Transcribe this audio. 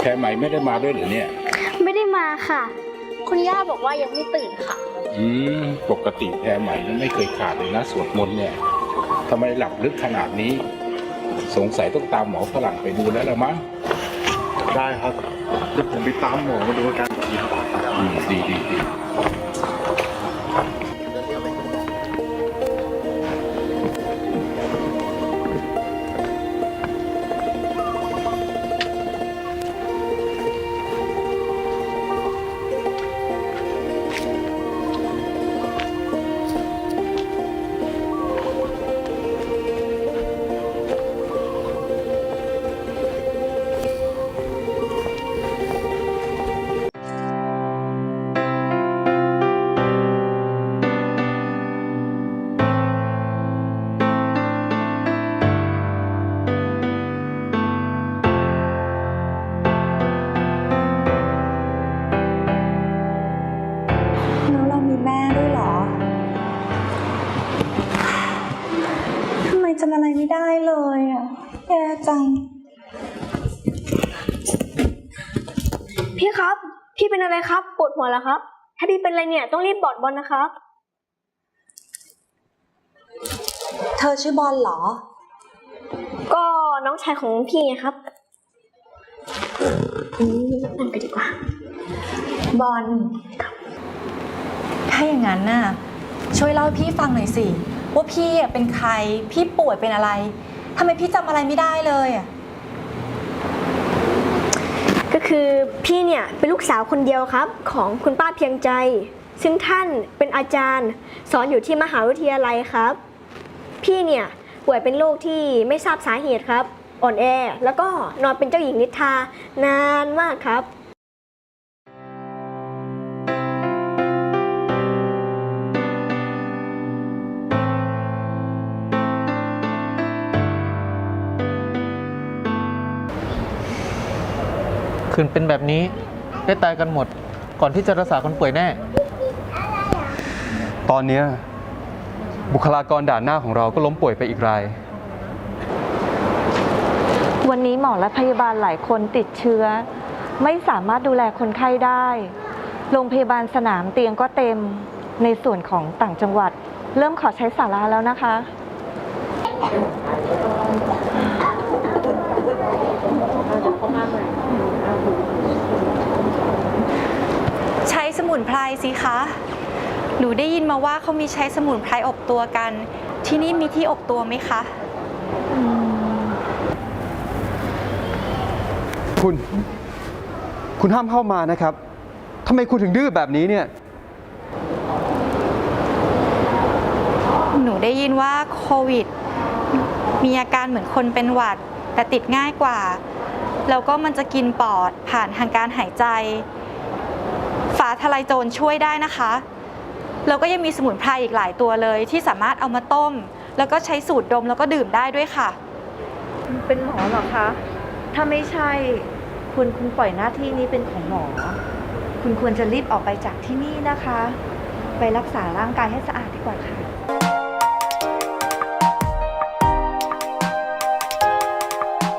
แพรไหมไม่ได้มาด้วยเหรือเนี่ย ไม่ได้มาค่ะ คุณย่าบอกว่ายังไม่ตื่นค่ะ อืม ปกติแพรไหมมันไม่เคยขาดเลยนะสวดมนต์เนี่ยทำไมหลับลึกขนาดนี้ สงสัยต้องตามหมอฝรั่งไปดูแล้วละมั้งได้ครับเดี๋ยวผมไปตามหมอมาดูอาการอีกทีครับ อืมดีดีดี ไมจำอะไรไม่ได้เลยอะแย่จัง พี่ครับ พี่เป็นอะไรครับ ปวดหัวแล้วครับ ถ้าพี่เป็นอะไรเนี่ยต้องรีบบอดบอลนะครับ เธอชื่อบอลเหรอ ก็น้องชายของพี่ไงครับอืมนั่นไปดีกว่า บอล ถ้าอย่างนั้นน่ะ ช่วยเล่าให้พี่ฟังหน่อยสิ ว่าพี่อะเป็นใคร พี่ป่วยเป็นอะไรทำไมพี่จำอะไรไม่ได้เลยอะก็คือพี่เนี่ยเป็นลูกสาวคนเดียวครับ ของคุณป้าเพียงใจ ซึ่งท่านเป็นอาจารย์ สอนอยู่ที่มหาวิทยาลัยครับ พี่เนี่ยป่วยเป็นโรคที่ไม่ทราบสาเหตุครับ อ่อนแอ แล้วก็นอนเป็นเจ้าหญิงนิทรานานมากครับ คืนเป็นแบบนี้ได้ตายกันหมด ก่อนที่จะรักษาคนป่วยแน่ ตอนเนี้ยบุคลากรด่านหน้าของเราก็ล้มป่วยไปอีกราย วันนี้หมอและพยาบาลหลายคนติดเชื้อ ไม่สามารถดูแลคนไข้ได้ โรงพยาบาลสนามเตียงก็เต็มในส่วนของต่างจังหวัด เริ่มขอใช้สาราแล้วนะคะ ใช้สมุนไพรสิคะ หนูได้ยินมาว่าเขามีใช้สมุนไพรอบตัวกัน ที่นี่มีที่อบตัวไหมคะ คุณ คุณห้ามเข้ามานะครับทำไมคุณถึงดื้อแบบนี้เนี่ย หนูได้ยินว่าโควิด มีอาการเหมือนคนเป็นหวัด แต่ติดง่ายกว่า แล้วก็มันจะกินปอดผ่านทางการหายใจ ฝาทลายโจรช่วยได้นะคะแล้วก็ยังมีสมุนไพรอีกหลายตัวเลย ที่สามารถเอามาต้ม แล้วก็ใช้สูตรดมแล้วก็ดื่มได้ด้วยค่ะ เป็นหมอเหรอคะ ถ้าไม่ใช่คุณคุณปล่อยหน้าที่นี้เป็นของหมอ คุณควรจะรีบออกไปจากที่นี่นะคะ ไปรักษาร่างกายให้สะอาดดีกว่าค่ะ